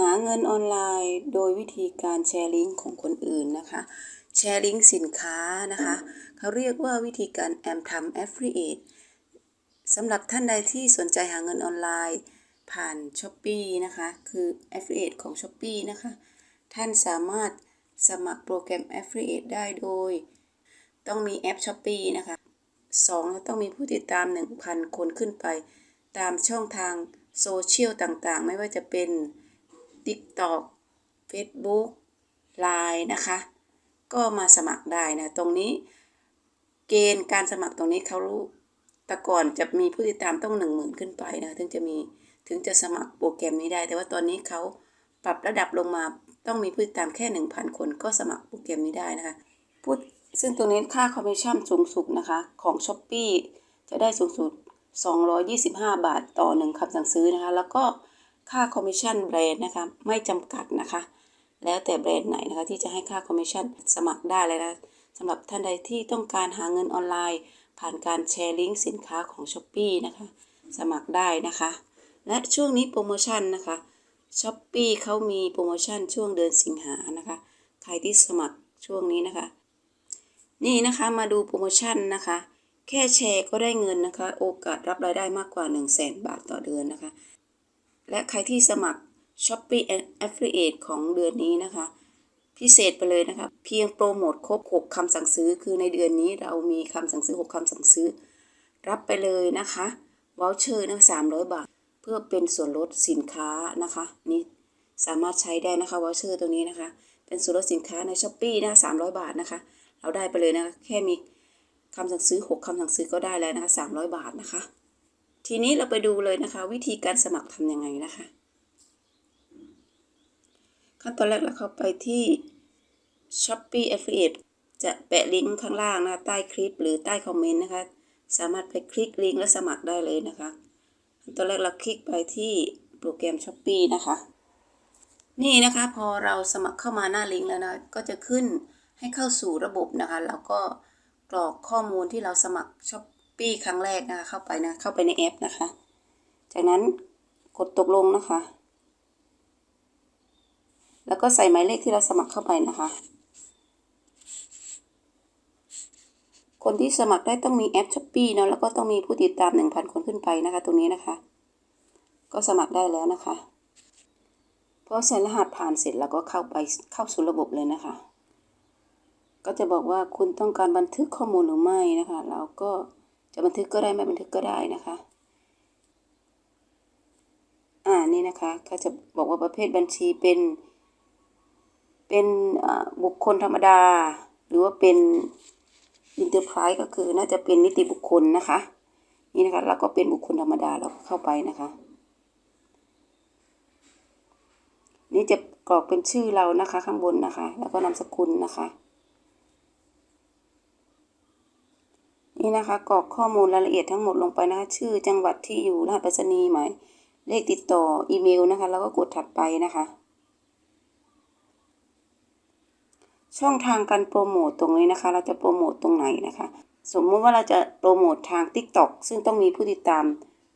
หาเงินออนไลน์โดยวิธีการแชร์ลิงก์ของคนอื่นนะคะ แชร์ลิงก์สินค้านะคะ เขาเรียกว่าวิธีการแอมทำ affiliate สำหรับท่านใดที่สนใจหาเงินออนไลน์ผ่าน s h อ p e e นะคะ คือ affiliate ของ s h อ p e e นะคะ ท่านสามารถสมัครโปรแกรม affiliate ได้โดย ต้องมีแอป s h อ p e e นะคะ 2. ต้องมีผู้ติดตาม 1,000 คนขึ้นไป ตามช่องทางโซเชียลต่างๆ ไม่ว่าจะเป็น TikTok Facebook Line นะคะ ก็มาสมัครได้นะ ตรงนี้ เกณฑ์การสมัครตรงนี้เขารู้แต่ก่อนจะมีผู้ติดตามต้อง1 0,000ขึ้นไปนะ ถึงจะมีถึงจะสมัครโปรแกรมนี้ได้ แต่ว่าตอนนี้เขาปรับระดับลงมาต้องมีผู้ติดตามแค่ 1,000 คนก็สมัครโปรแกรมนี้ได้นะคะพูดซึ่งตรงนี้ค่าคอมมิชชั่นสูงสุดนะคะของ s h อ p e e จะได้สูงสุด 225 บาทต่อ 1คำสั่งซื้อนะคะ แล้วก็ ค่าคอมมิชชั่นแบรนด์นะคะไม่จำกัดนะคะ แล้วแต่แบรนด์ไหนนะคะที่จะให้ค่าคอมมิชชั่นสมัครได้เลยนะสำหรับท่านใดที่ต้องการหาเงินออนไลน์ ผ่านการแชร์ลิงก์สินค้าของ s h อ p e e นะคะ สมัครได้นะคะ และช่วงนี้โปรโมชั่นนะคะ s h อ p e e เขามีโปรโมชั่นช่วงเดือนสิงหานะคะ ใครที่สมัครช่วงนี้นะคะ นี่นะคะมาดูโปรโมชั่นนะคะ แค่แชร์ก็ได้เงินนะคะ โอกาสรับรายได้มากกว่า 1 0 0 0 0แบาทต่อเดือนนะคะ และใครที่สมัคร Shopee Affiliate ของเดือนนี้นะคะ พิเศษไปเลยนะคะ เพียงโปรโมทครบ 6คำสั่งซื้อ คือในเดือนนี้เรามีคำสั่งซื้อ 6คำสั่งซื้อ รับไปเลยนะคะวอลเชอร์นะ300บาท เพื่อเป็นส่วนลดสินค้านะคะ นี่สามารถใช้ได้นะคะวอลเชอร์ตัวนี้นะคะ เป็นส่วนลดสินค้าใน s h อ p e e นะ300บาทนะคะ เราได้ไปเลยนะคะแค่มีคำสั่งซื้อ 6คำสั่งซื้อก็ได้แล้วนะคะ300 บาทนะคะ ทีนี้เราไปดูเลยนะคะ วิธีการสมัครทำยังไงนะคะ ขั้นตอนแรกเราเข้าไปที่ Shopee Affiliate จะแปะลิงก์ข้างล่างนะใต้คลิปหรือใต้คอมเมนต์นะคะ สามารถไปคลิกลิงก์และสมัครได้เลยนะคะขั้นตอนแรกเราคลิกไปที่โปรแกรม Shopee นะคะ นี่นะคะพอเราสมัครเข้ามาหน้าลิงก์แล้วนะก็จะขึ้นให้เข้าสู่ระบบนะคะ แล้วก็กรอกข้อมูลที่เราสมัคร Shopee ครั้งแรกนะคะ เข้าไปนะ เข้าไปในแอปนะคะ จากนั้นกดตกลงนะคะ แล้วก็ใส่หมายเลขที่เราสมัครเข้าไปนะคะ คนที่สมัครได้ต้องมีแอป Shopee เนาะแล้วก็ต้องมีผู้ติดตาม 1,000 คนขึ้นไปนะคะ ตรงนี้นะคะ ก็สมัครได้แล้วนะคะพอใส่รหัสผ่านเสร็จแล้วก็เข้าไปเข้าสู่ระบบเลยนะคะ ก็จะบอกว่าคุณต้องการบันทึกข้อมูลหรือไม่นะคะ เราก็ จะบันทึกก็ได้ไม่บันทึกก็ได้นะคะ อ่านี่นะคะเขาจะบอกว่าประเภทบัญชีเป็น เป็นบุคคลธรรมดา หรือว่าเป็นอินเตอร์ไพรส์ก็คือน่าจะเป็นนิติบุคคลนะคะ นี่นะคะเราก็เป็นบุคคลธรรมดาเราเข้าไปนะคะ นี่จะกรอกเป็นชื่อเรานะคะข้างบนนะคะ แล้วก็นามสกุลนะคะ นี่นะคะกรอกข้อมูลรายละเอียดทั้งหมดลงไปนะคะชื่อจังหวัดที่อยู่รหัสไปรษณีย์หมายเลขติดต่ออีเมลนะคะ แล้วก็กดถัดไปนะคะ ช่องทางการโปรโมตตรงนี้นะคะ เราจะโปรโมตตรงไหนนะคะ สมมุติว่าเราจะโปรโมตทาง TikTok ซึ่งต้องมีผู้ติดตาม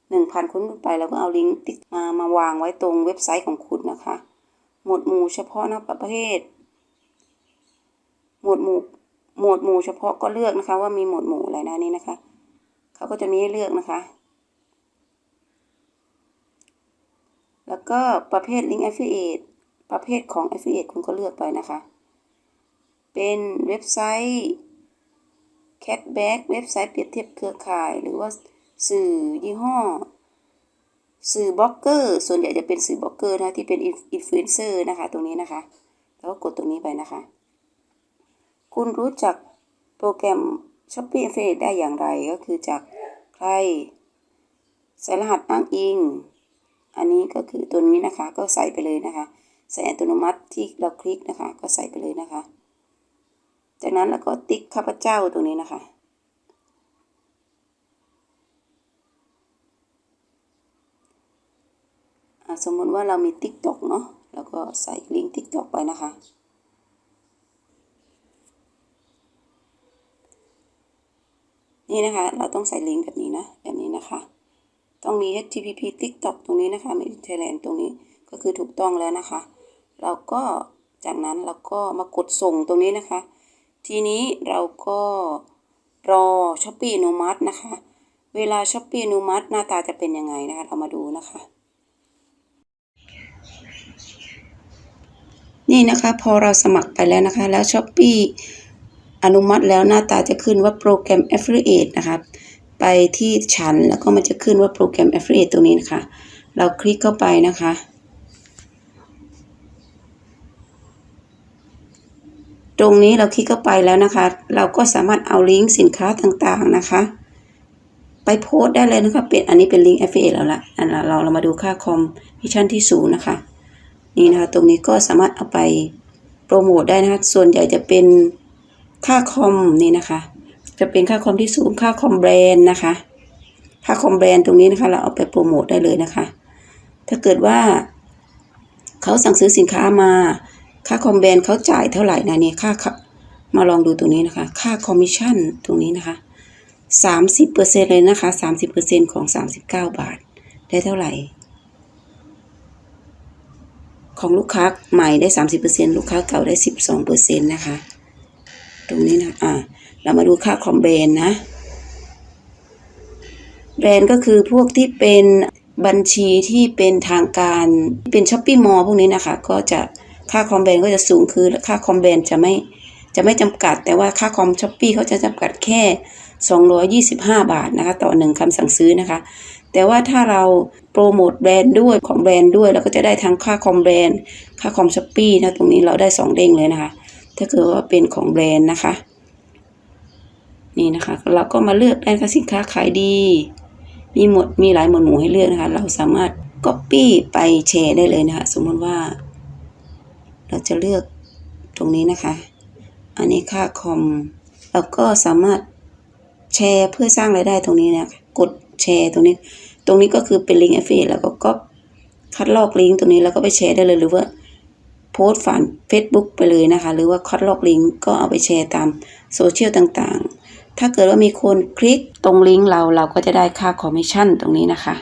1,000 คนขึ้นไปแล้วก็เอาลิงก์มามาวางไว้ตรงเว็บไซต์ของคุณนะคะ หมวดหมู่เฉพาะนะประเภทหมวดหมู่ หมวดหมู่เฉพาะก็เลือกนะคะ ว่ามีหมวดหมู่อะไรนะนี่นะคะ เขาก็จะมีให้เลือกนะคะ แล้วก็ประเภท Link Affiliate ประเภทของ Affiliate คุณก็เลือกไปนะคะ เป็นเว็บไซต์ Catback เว็บไซต์เปรียบเทียบเครือข่าย หรือว่าสื่อยี่ห้อ สื่อบล็อกเกอร์ ส่วนใหญ่จะเป็นสื่อบล็อกเกอร์นะที่เป็นอินฟลูเอนเซอร์นะคะ ตรงนี้นะคะ แล้วก็กดตรงนี้ไปนะคะ คุณรู้จักโปรแกรม Shopee Affiliate ได้อย่างไรก็คือจากใครใส่รหัสอ้างอิง อันนี้ก็คือตัวนี้นะคะ ก็ใส่ไปเลยนะคะ ใส่อัตโนมัติที่เราคลิกนะคะ ก็ใส่ไปเลยนะคะ จากนั้นแล้วก็ติ๊กข้าพเจ้าตรงนี้นะคะ สมมติว่าเรามี TikTok เนาะ แล้วก็ใส่ลิงก์ TikTok ไปนะคะ นี่นะคะ เราต้องใส่ลิงก์แบบนี้นะ แบบนี้นะคะ ต้องมี http TikTok ตรงนี้นะคะมี Thailand ตรงนี้ก็คือถูกต้องแล้วนะคะ เราก็จากนั้นเราก็มากดส่งตรงนี้นะคะ ทีนี้เราก็รอช้อปปี้อนุมัตินะคะ เวลาช้อปปี้อนุมัติหน้าตาจะเป็นยังไงนะคะ เรามาดูนะคะ นี่นะคะพอเราสมัครไปแล้วนะคะ แล้วช้อปปี้ อนุมัติแล้วหน้าตาจะขึ้นว่าโปรแกรม Affiliate นะคะไปที่ชั้นแล้วก็มันจะขึ้นว่าโปรแกรม Affiliate ตรงนี้นะคะ เราคลิกเข้าไปนะคะ ตรงนี้เราคลิกเข้าไปแล้วนะคะ เราก็สามารถเอาลิงก์สินค้าต่างๆนะคะ ไปโพสต์ได้เลยนะคะเป็นอันนี้เป็นลิงก์ Affiliate แล้วละอันเราเรามาดูค่าคอมมิชชั่นที่ศูนย์นะคะ นี่นะคะ ตรงนี้ก็สามารถเอาไปโปรโมทได้นะคะ ส่วนใหญ่จะเป็น ค่าคอมนี่นะคะ จะเป็นค่าคอมที่สูงค่าคอมแบรนด์นะคะ ค่าคอมแบรนด์ตรงนี้นะคะ เราเอาไปโปรโมทได้เลยนะคะ ถ้าเกิดว่าเขาสั่งซื้อสินค้ามา ค่าคอมแบรนด์เขาจ่ายเท่าไหร่นะเนี่ยค่ามาลองดูตรงนี้นะคะ ค่าคอมมิชชั่นตรงนี้นะคะสามสิบเปอร์เซ็นเลยนะคะสามสิบเปอร์เซ็นของสามสิบเก้าบาท ได้เท่าไหร่ ของลูกค้าใหม่ได้สามสิบเปอร์เซ็นลูกค้าเก่าได้สิบสองเปอร์เซ็นนะคะ ตรงนี้นะอ่าเรามาดูค่าคอมแบรนด์นะ แบรนด์ก็คือพวกที่เป็นบัญชีที่เป็นทางการเป็นช้อปปี้มอลพวกนี้นะคะ ก็จะค่าคอมแบนก็จะสูงคือค่าคอมแบนจะไม่จะไม่จำกัด แต่ว่าค่าคอมช้อปปี้เขาจะจำกัดแค่ 225 บาทนะคะ ต่อหนึ่งคำสั่งซื้อนะคะ แต่ว่าถ้าเราโปรโมทแบรนด์ด้วยของแบรนด์ด้วยเราก็จะได้ทั้งค่าคอมแบรนด์ค่าคอมช้อปปี้นะตรงนี้เราได้สองเด้งเลยนะคะ ถ้าเกิดว่าเป็นของแบรนด์นะคะ นี่นะคะ เราก็มาเลือกได้ค่ะสินค้าขายดี มีหมดมีหลายหมวดหมู่ให้เลือกนะคะ เราสามารถ Copy ไปแชร์ได้เลยนะคะ สมมติว่า เราจะเลือกตรงนี้นะคะ อันนี้ค่าคอมเราก็สามารถแชร์เพื่อสร้างรายได้ตรงนี้นะกดแชร์ตรงนี้ ตรงนี้ก็คือเป็นลิงก์ affiliate แล้วก็ก็คัดลอกลิงก์ตรงนี้แล้วก็ไปแชร์ได้เลยหรือว่า พสต์ผ่าน Facebook ไปเลยนะคะ หรือว่าคัดลอกลิงก์ก็เอาไปแชร์ตามโซเชียลต่างๆ ถ้าเกิดว่ามีคนคลิกตรงลิงก์เราเราก็จะได้ค่าคอมมิชชั่นตรงนี้นะคะ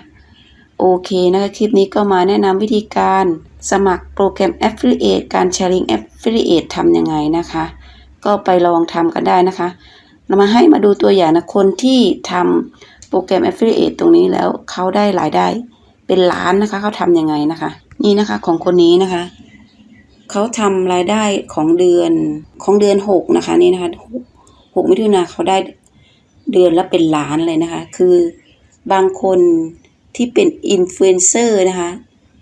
โอเคนะคะคลิปนี้ก็มาแนะนำวิธีการสมัครโปรแกรม Affiliate การแชร์ลิงก์ Affiliate ทำยังไงนะคะ ก็ไปลองทำกันได้นะคะเรามาให้มาดูตัวอย่างนะคนที่ทำโปรแกรม Affiliate ตรงนี้แล้วเขาได้รายได้เป็นล้านนะคะเขาทำยังไงนะคะ นี่นะคะของคนนี้นะคะ เขาทำรายได้ของเดือนของเดือนหกนะคะนี่นะคะหกมิถุนาเขาได้เดือนละเป็นล้านเลยนะคะ คือบางคนที่เป็นอินฟลูเอนเซอร์นะคะ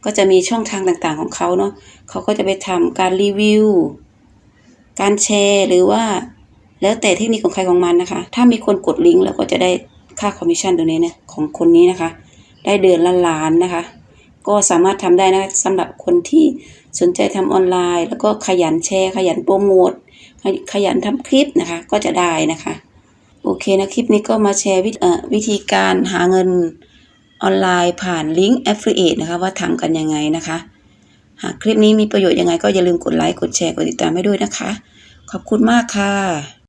ก็จะมีช่องทางต่างๆของเขาเนาะเขาก็จะไปทำการรีวิว การแชร์หรือว่า แล้วแต่เทคนิคของใครของมันนะคะ ถ้ามีคนกดลิงก์เราก็จะได้ค่าคอมมิชชั่นตรงนี้เนี่ยของคนนี้นะคะ ได้เดือนละล้านนะคะ ก็สามารถทำได้นะสำหรับคนที่สนใจทำออนไลน์ แล้วก็ขยันแชร์ ขยันโปรโมทขยันทำคลิปนะคะ ก็จะได้นะคะ โอเคนะคลิปนี้ก็มาแชร์วิวิธีการหาเงินออนไลน์ผ่านลิงก์ Affiliate นะคะว่าทำกันยังไงนะคะ หากคลิปนี้มีประโยชน์ยังไงก็อย่าลืมกดไลค์กดแชร์กดติดตามให้ด้วยนะคะ ขอบคุณมากค่ะ